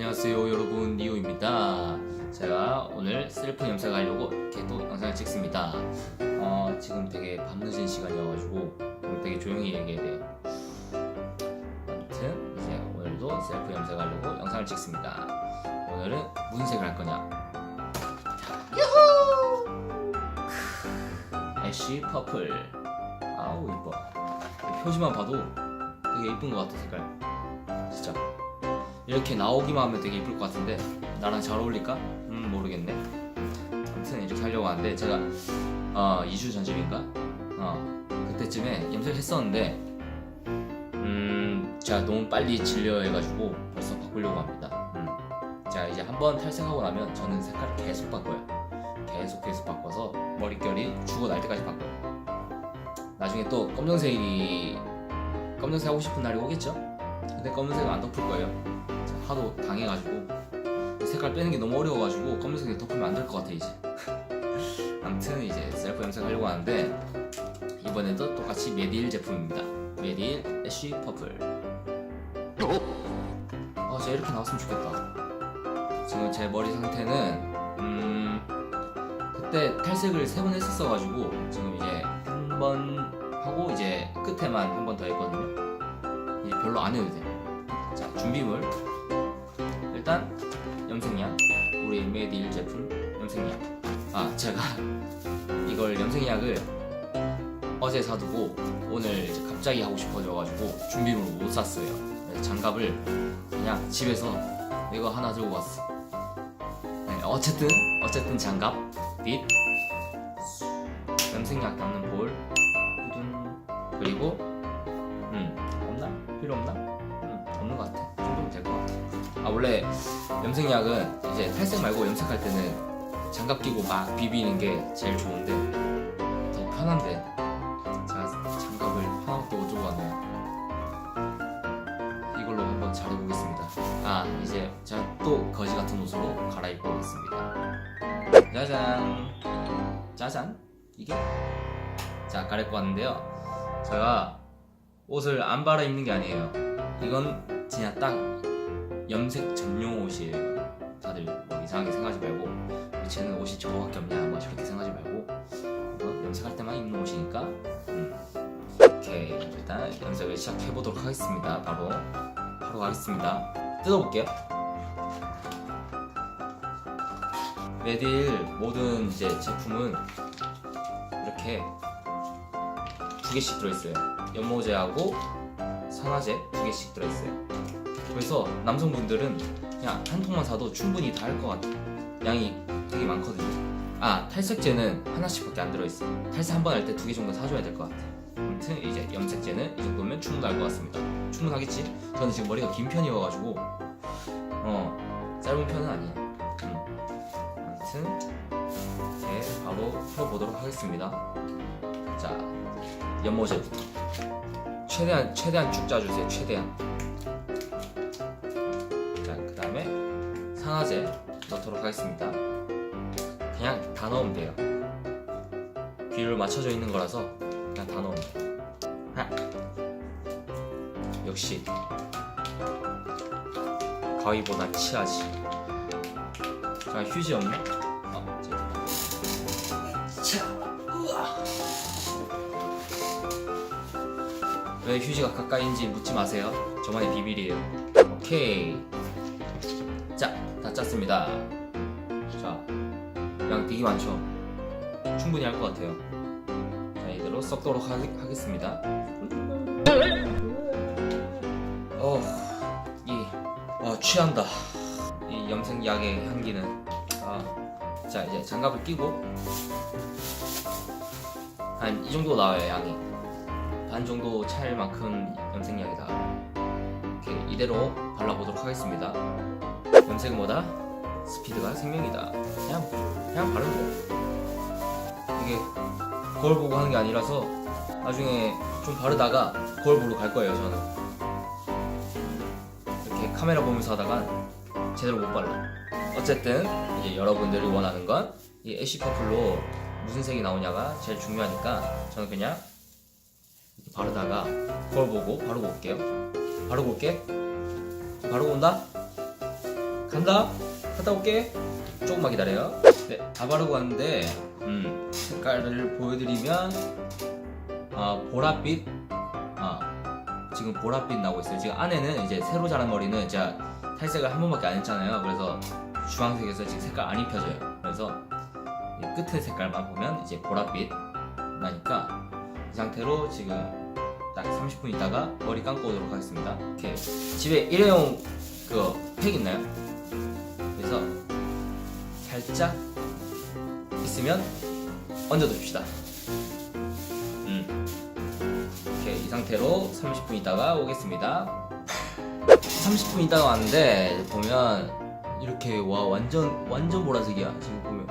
안녕하세요 여러분. 니오입니다. 제가 오늘 셀프 염색하려고 이렇게 또 영상을 찍습니다. 어, 지금 되게 밤늦은 시간이어가지고 되게 조용히 얘기해야 돼요. 아무튼 이제 오늘도 셀프 염색하려고 영상을 찍습니다. 오늘은 무슨 색을 할 거냐? 유후 애쉬 퍼플. 아우 이뻐. 표지만 봐도 되게 이쁜 것 같아 색깔 이렇게 나오기만 하면 되게 이쁠 것 같은데 나랑 잘 어울릴까? 음 모르겠네 아무튼 이렇게 하려고 하는데 제가 어 2주 전쯤인가? 어 그때쯤에 염색을 했었는데 음 제가 너무 빨리 질려 해가지고 벌써 바꾸려고 합니다 음. 제가 이제 한 번 탈색하고 나면 저는 색깔을 계속 바꿔요 계속 계속 바꿔서 머릿결이 죽어날 때까지 바꿔요 나중에 또 검정색이 검정색 하고 싶은 날이 오겠죠? 근데 검은색은 안 덮을 거예요 하도 당해가지고 색깔 빼는 게 너무 어려워가지고 검은색에 덮으면 안 될 것 같아 이제. 아무튼 이제 셀프 염색 하려고 하는데 이번에도 똑같이 메디일 제품입니다. 메디일 애쉬 퍼플. 아 진짜 이렇게 나왔으면 좋겠다. 지금 제 머리 상태는 음 그때 탈색을 세 번 했었어가지고 지금 이제 한 번 하고 이제 끝에만 한 번 더 했거든요. 별로 안 해도 돼자 준비물 아 제가 이걸 염색약을 어제 사두고 오늘 이제 갑자기 하고 싶어져가지고 준비물을 못 샀어요 그래서 장갑을 그냥 집에서 이거 하나 들고 왔어 네, 어쨌든 어쨌든 장갑 빗 염색약 담는 볼 후둔 그리고 음 없나? 필요 없나? 음 없는 것 같아 이 정도면 될 것 같아 아 원래 염색약은 이제 탈색 말고 염색할 때는 장갑 끼고 막 비비는 게 제일 좋은데 더 편한데 제가 장갑을 하나밖에 못 들고 왔네요. 이걸로 한번 잘해보겠습니다. 아 이제 제가 또 거지 같은 옷으로 갈아입고 오겠습니다. 짜잔. 짜잔? 이게? 자 갈아입고 왔는데요. 제가 옷을 안 갈아 입는 게 아니에요. 이건 그냥 딱 염색 전용 옷이에요. 다들 뭐 이상하게 생각하지 말고 쟤는 옷이 저거밖에 없냐 뭐 저렇게 생각하지 말고 이거 염색할 때만 입는 옷이니까 음. 오케이 일단 염색을 시작해 보도록 하겠습니다. 바로 바로 가겠습니다. 뜯어볼게요. 메딜 모든 이제 제품은 이렇게 두 개씩 들어있어요. 연모제하고 산화제 두 개씩 들어있어요. 그래서 남성분들은 그냥 한 통만 사도 충분히 다 할 것 같아. 양이 되게 많거든요. 아 탈색제는 하나씩밖에 안 들어있어. 탈색 한 번 할 때 두 개 정도 사줘야 될 것 같아. 아무튼 이제 염색제는 이 정도면 충분할 것 같습니다. 충분하겠지? 저는 지금 머리가 긴 편이어가지고 어 짧은 편은 아니에요. 음. 아무튼 이제 바로 펴보도록 하겠습니다. 자 연모제부터 최대한 최대한 쭉 짜주세요. 최대한. 자, 그 다음에 상하제 넣도록 하겠습니다. 그냥 다 넣으면 돼요. 비율 맞춰져 있는 거라서 그냥 다 넣으면 돼요. 하. 역시 가위보다 치아지. 자, 휴지 없네? 아. 왜 휴지가 가까이인지 묻지 마세요. 저만의 비밀이에요. 오케이. 자, 다 짰습니다. 자, 양 되게 많죠? 충분히 할 것 같아요. 자, 이대로 섞도록 하, 하겠습니다. 어, 이, 아, 취한다. 이 염색약의 향기는. 아, 자, 이제 장갑을 끼고, 한 이 정도 나와요, 양이. 반 정도 찰 만큼 염색약이 나와요. 이렇게 이대로 발라보도록 하겠습니다. 뭐다? 스피드가 생명이다. 그냥 그냥 바르면 돼. 이게 거울 보고 하는 게 아니라서 나중에 좀 바르다가 거울 보러 갈 거예요 저는. 이렇게 카메라 보면서 하다가 제대로 못 발라. 어쨌든 이제 여러분들이 원하는 건 이 애쉬 퍼플로 무슨 색이 나오냐가 제일 중요하니까 저는 그냥 바르다가 거울 보고 바르고 올게요. 바르고 올게. 바르고 온다. 간다. 갔다 올게. 조금만 기다려요. 네, 다 바르고 왔는데 음, 색깔을 보여드리면 아 보랏빛 아 지금 보랏빛 나고 있어요. 지금 안에는 이제 새로 자란 머리는 제가 탈색을 한 번밖에 안 했잖아요. 그래서 주황색에서 지금 색깔 안 입혀져요. 그래서 이 끝에 색깔만 보면 이제 보랏빛 나니까 이 상태로 지금 딱 30분 있다가 머리 감고 오도록 하겠습니다. 이렇게 집에 일회용 그 팩 있나요? 살짝 있으면 얹어둡시다. 음. 이렇게 이 상태로 30분 있다가 오겠습니다. 30분 있다가 왔는데 보면 이렇게 와 완전 완전 보라색이야 지금 보면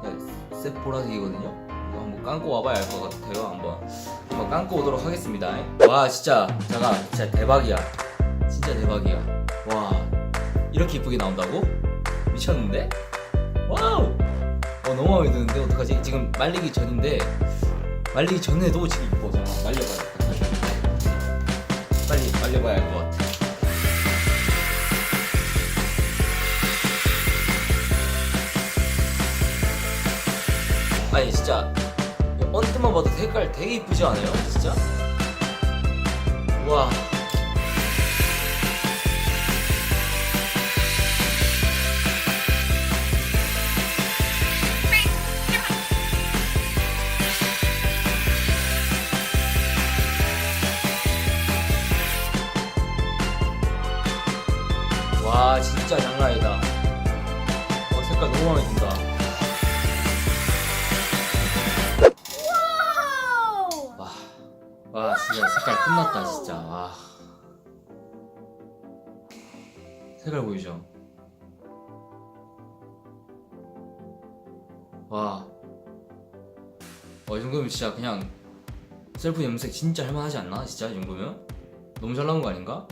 그냥 색 보라색이거든요. 이거 한번 감고 와봐야 알 것 같아요. 한번 한번 감고 오도록 하겠습니다. 와 진짜 잠깐 진짜 대박이야. 진짜 대박이야. 와 이렇게 이쁘게 나온다고? 미쳤는데? 와우! 어 너무 마음에 드는데 어떡하지? 지금 말리기 전인데 말리기 전에도 지금 이뻐 잠깐 말려봐야 빨리 말려봐야 할 것 같아 아니 진짜 언뜻만 봐도 색깔 되게 이쁘지 않아요? 진짜? 와 와 진짜 장난 아니다. 와 색깔 너무 마음에 든다. 와, 와 진짜 색깔 끝났다 진짜. 와. 색깔 보이죠? 와. 와, 이 정도면 진짜 그냥 셀프 염색 진짜 할만하지 않나? 진짜 이 정도면? 너무 잘 나온 거 아닌가?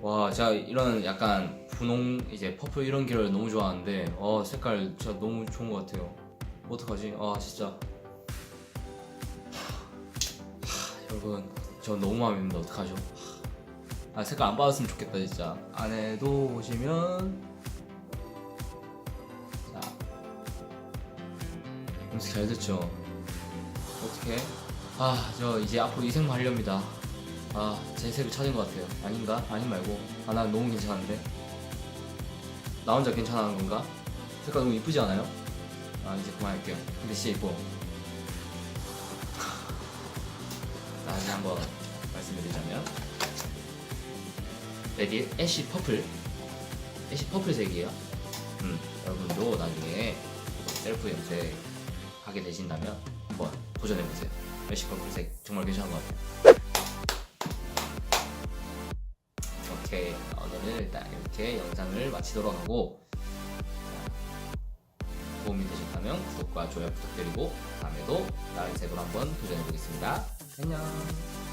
와, 제가 이런 약간 분홍 이제 퍼플 이런 계열 너무 좋아하는데 어 색깔 진짜 너무 좋은 것 같아요. 어떡하지? 아 진짜. 하, 여러분 저 너무 마음에 듭니다. 어떡하죠? 아 색깔 안 받았으면 좋겠다 진짜. 안에도 보시면 자 염색 잘 됐죠? 어떻게? 아 저 이제 앞으로 이 색만 하렵니다. 아, 제 색을 찾은 것 같아요. 아닌가? 아닌 말고. 아, 난 너무 괜찮은데? 나 혼자 괜찮은 건가? 색깔 너무 이쁘지 않아요? 아, 이제 그만할게요. 근데 진짜 이뻐. 다시 한번 말씀드리자면. 레디 애쉬 퍼플. 애쉬 퍼플색이에요. 음, 여러분도 나중에 셀프 염색 하게 되신다면 한번 도전해보세요. 애쉬 퍼플색 정말 괜찮은 것 같아요. 오케이 오늘은 일단 이렇게 영상을 마치도록 하고 도움이 되셨다면 구독과 좋아요 부탁드리고 다음에도 다른 색으로 한번 도전해 보겠습니다. 안녕.